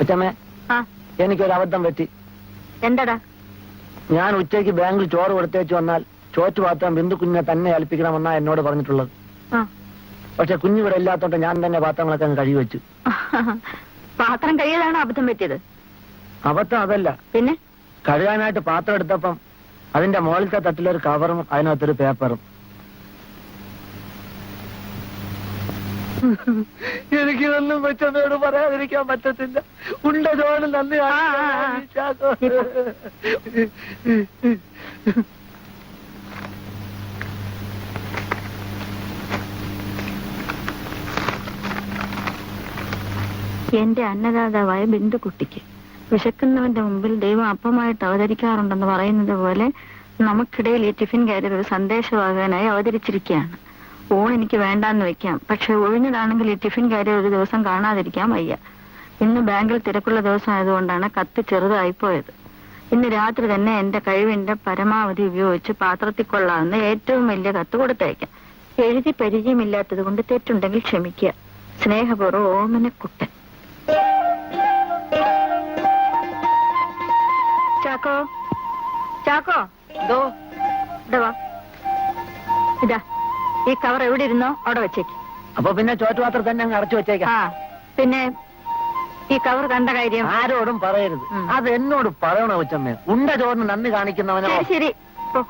അച്ഛമ്മേ ആ. എനിക്കൊരു അബദ്ധം പറ്റി. എന്താടാ? ഞാൻ ഉച്ചയ്ക്ക് ബാങ്കിൽ ചോറ് കൊടുത്തേച്ച് വന്നാൽ ചോറ്റ് പാത്രം ബിന്ദു കുഞ്ഞിനെ തന്നെ ഏൽപ്പിക്കണമെന്നാ എന്നോട് പറഞ്ഞിട്ടുള്ളത്. പക്ഷെ കുഞ്ഞിവിടെ ഇല്ലാത്തോണ്ട് ഞാൻ തന്നെ പാത്രങ്ങളൊക്കെ അങ്ങ് കഴുകി വെച്ചു. പാത്രം കഴിയലാണ് അബദ്ധം പറ്റിയത്? അബദ്ധം അതല്ല. പിന്നെ? കഴുകാനായിട്ട് പാത്രം എടുത്തപ്പം അതിന്റെ മുകളിലത്തെ തട്ടിലൊരു കവറും അതിനകത്തൊരു പേപ്പറും. എനിക്കിതൊന്നും വെച്ചതോട് പറയാതിരിക്കാൻ പറ്റത്തില്ല. ഉണ്ട ജോലി നന്ദി. എന്റെ അന്നദാതാവായ ബിന്ദുക്കുട്ടിക്ക് വിശക്കുന്നവന്റെ മുമ്പിൽ ദൈവം അപ്പമായിട്ട് അവതരിക്കാറുണ്ടെന്ന് പറയുന്നത് പോലെ നമുക്കിടയിൽ ഈ ടിഫിൻ കാരിയർ ഒരു സന്ദേശവാഹകനായി അവതരിച്ചിരിക്കുകയാണ്. ഊൺ എനിക്ക് വേണ്ടാന്ന് വെക്കാം. പക്ഷെ ഒഴിഞ്ഞതാണെങ്കിൽ ഈ ടിഫിൻ കാര്യം ഒരു ദിവസം കാണാതിരിക്കാൻ വയ്യ. ഇന്ന് ബാങ്കിൽ തിരക്കുള്ള ദിവസം ആയതുകൊണ്ടാണ് കത്ത് ചെറുതായി പോയത് ഇന്ന് രാത്രി തന്നെ എന്റെ കഴിവിന്റെ പരമാവധി ഉപയോഗിച്ച് പാത്രത്തിൽ കൊള്ളാവുന്ന ഏറ്റവും വലിയ കത്ത് കൊടുത്തയക്കാം. എഴുതി പരിചയമില്ലാത്തത് കൊണ്ട് തെറ്റുണ്ടെങ്കിൽ ക്ഷമിക്കുക. സ്നേഹപൂർവം ഓമനക്കുട്ടൻ. ചാക്കോ? ചാക്കോ. ഇതാ. ഈ കവർ എവിടെ ഇരുന്നോ അവിടെ വെച്ചേക്ക്. അപ്പൊ പിന്നെ ചോറ്റുപാത്രം തന്നെ അങ്ങ് അടച്ചു വെച്ചേക്കാം. ആ പിന്നെ ഈ കവർ കണ്ട കാര്യം. ആരോടും പറയരുത്. ഉം. അത് എന്നോട് പറയണോ കൊച്ചമ്മേ ഉണ്ട ചോറിന് നന്ദി കാണിക്കുന്നവനോ? ശരി ശരി. പോ.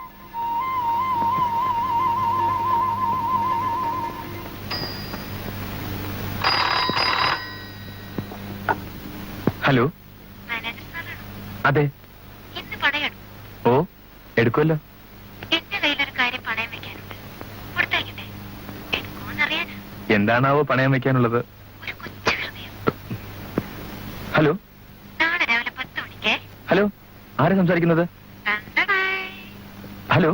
ഹലോ? അതെ. ഓ എടുക്കുമല്ലോ എന്റെ കയ്യിലൊരു കാര്യം പണയം വെക്കാനുണ്ട് കൊടുത്തയക്കട്ടെ എടുക്കുമോന്നറിയാൻ എന്താണാവോ പണയം വെക്കാനുള്ളത്? ഹലോ? ഹലോ? ആരാ സംസാരിക്കുന്നത്? ഹലോ?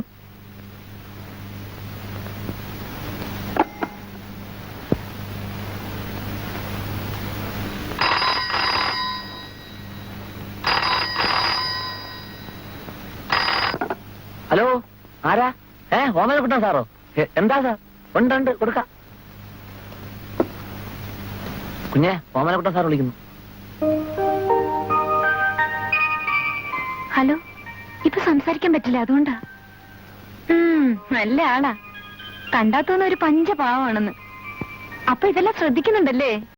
ഹലോ? ആരാ? ഏ ഓമനക്കുട്ടൻ സാറോ. എന്താ സാർ? ഉണ്ട് ഉണ്ട് കൊടുക്കാം. കുഞ്ഞെ ഓമനക്കുട്ടൻ സാർ വിളിക്കുന്നു. ഹലോ ഇപ്പൊ സംസാരിക്കാൻ പറ്റില്ല അതുകൊണ്ടാ. നല്ല ആളാ. കണ്ടാത്തോന്ന് ഒരു പഞ്ചപാവാണെന്ന്. അപ്പൊ ഇതെല്ലാം ശ്രദ്ധിക്കുന്നുണ്ടല്ലേ?